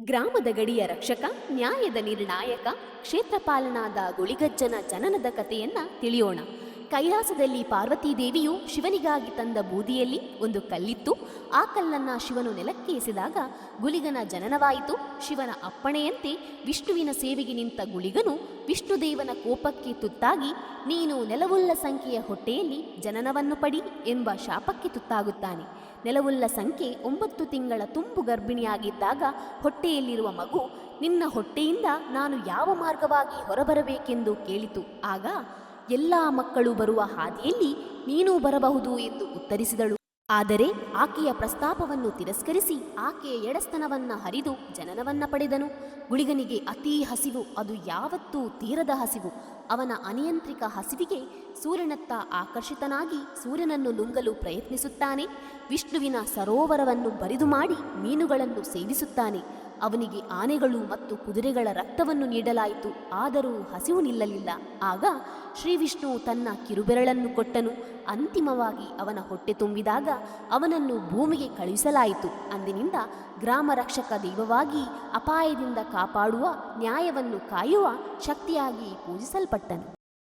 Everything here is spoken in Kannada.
ಗ್ರಾಮದ ಗಡಿಯ ರಕ್ಷಕ ನ್ಯಾಯದ ನಿರ್ಣಾಯಕ ಕ್ಷೇತ್ರಪಾಲನಾದ ಗುಳಿಗಜ್ಜನ ಜನನದ ಕಥೆಯನ್ನ ತಿಳಿಯೋಣ. ಕೈಲಾಸದಲ್ಲಿ ಪಾರ್ವತೀದೇವಿಯು ಶಿವನಿಗಾಗಿ ತಂದ ಬೂದಿಯಲ್ಲಿ ಒಂದು ಕಲ್ಲಿತ್ತು. ಆ ಕಲ್ಲನ್ನ ಶಿವನು ನೆಲಕ್ಕೆ ಎಸೆದಾಗ ಗುಲಿಗನ ಜನನವಾಯಿತು. ಶಿವನ ಅಪ್ಪಣೆಯಂತೆ ವಿಷ್ಣುವಿನ ಸೇವೆಗೆ ನಿಂತ ಗುಳಿಗನು ವಿಷ್ಣುದೇವನ ಕೋಪಕ್ಕೆ ತುತ್ತಾಗಿ, ನೀನು ನೆಲವುಲ್ಲ ಸಂಖ್ಯೆಯ ಹೊಟ್ಟೆಯಲ್ಲಿ ಜನನವನ್ನು ಪಡಿ ಎಂಬ ಶಾಪಕ್ಕೆ ತುತ್ತಾಗುತ್ತಾನೆ. ನೆಲವುಲ್ಲ ಸಂಖ್ಯೆ ಒಂಬತ್ತು ತಿಂಗಳ ತುಂಬು ಗರ್ಭಿಣಿಯಾಗಿದ್ದಾಗ ಹೊಟ್ಟೆಯಲ್ಲಿರುವ ಮಗು, ನಿನ್ನ ಹೊಟ್ಟೆಯಿಂದ ನಾನು ಯಾವ ಮಾರ್ಗವಾಗಿ ಹೊರಬರಬೇಕೆಂದು ಕೇಳಿತು. ಆಗ ಎಲ್ಲ ಮಕ್ಕಳು ಬರುವ ಹಾದಿಯಲ್ಲಿ ನೀನು ಬರಬಹುದು ಎಂದು ಉತ್ತರಿಸಿದಳು. ಆದರೆ ಆಕೆಯ ಪ್ರಸ್ತಾಪವನ್ನು ತಿರಸ್ಕರಿಸಿ ಆಕೆಯ ಎಡಸ್ತನವನ್ನ ಹರಿದು ಜನನವನ್ನ ಪಡೆದನು. ಗುಳಿಗನಿಗೆ ಅತೀ ಹಸಿವು, ಅದು ಯಾವತ್ತೂ ತೀರದ ಹಸಿವು. ಅವನ ಅನಿಯಂತ್ರಿಕ ಹಸಿವಿಗೆ ಸೂರ್ಯನತ್ತ ಆಕರ್ಷಿತನಾಗಿ ಸೂರ್ಯನನ್ನು ನುಂಗಲು ಪ್ರಯತ್ನಿಸುತ್ತಾನೆ. ವಿಷ್ಣುವಿನ ಸರೋವರವನ್ನು ಬರಿದು ಮಾಡಿ ಮೀನುಗಳನ್ನು ಸೇವಿಸುತ್ತಾನೆ. ಅವನಿಗೆ ಆನೆಗಳು ಮತ್ತು ಕುದುರೆಗಳ ರಕ್ತವನ್ನು ನೀಡಲಾಯಿತು, ಆದರೂ ಹಸಿವು ನಿಲ್ಲಲಿಲ್ಲ. ಆಗ ಶ್ರೀ ವಿಷ್ಣು ತನ್ನ ಕಿರುಬೆರಳನ್ನು ಕೊಟ್ಟನು. ಅಂತಿಮವಾಗಿ ಅವನ ಹೊಟ್ಟೆ ತುಂಬಿದಾಗ ಅವನನ್ನು ಭೂಮಿಗೆ ಕಳುಹಿಸಲಾಯಿತು. ಅಂದಿನಿಂದ ಗ್ರಾಮ ರಕ್ಷಕ ದೈವವಾಗಿ ಅಪಾಯದಿಂದ ಕಾಪಾಡುವ, ನ್ಯಾಯವನ್ನು ಕಾಯುವ ಶಕ್ತಿಯಾಗಿ ಪೂಜಿಸಲ್ಪಟ್ಟನು.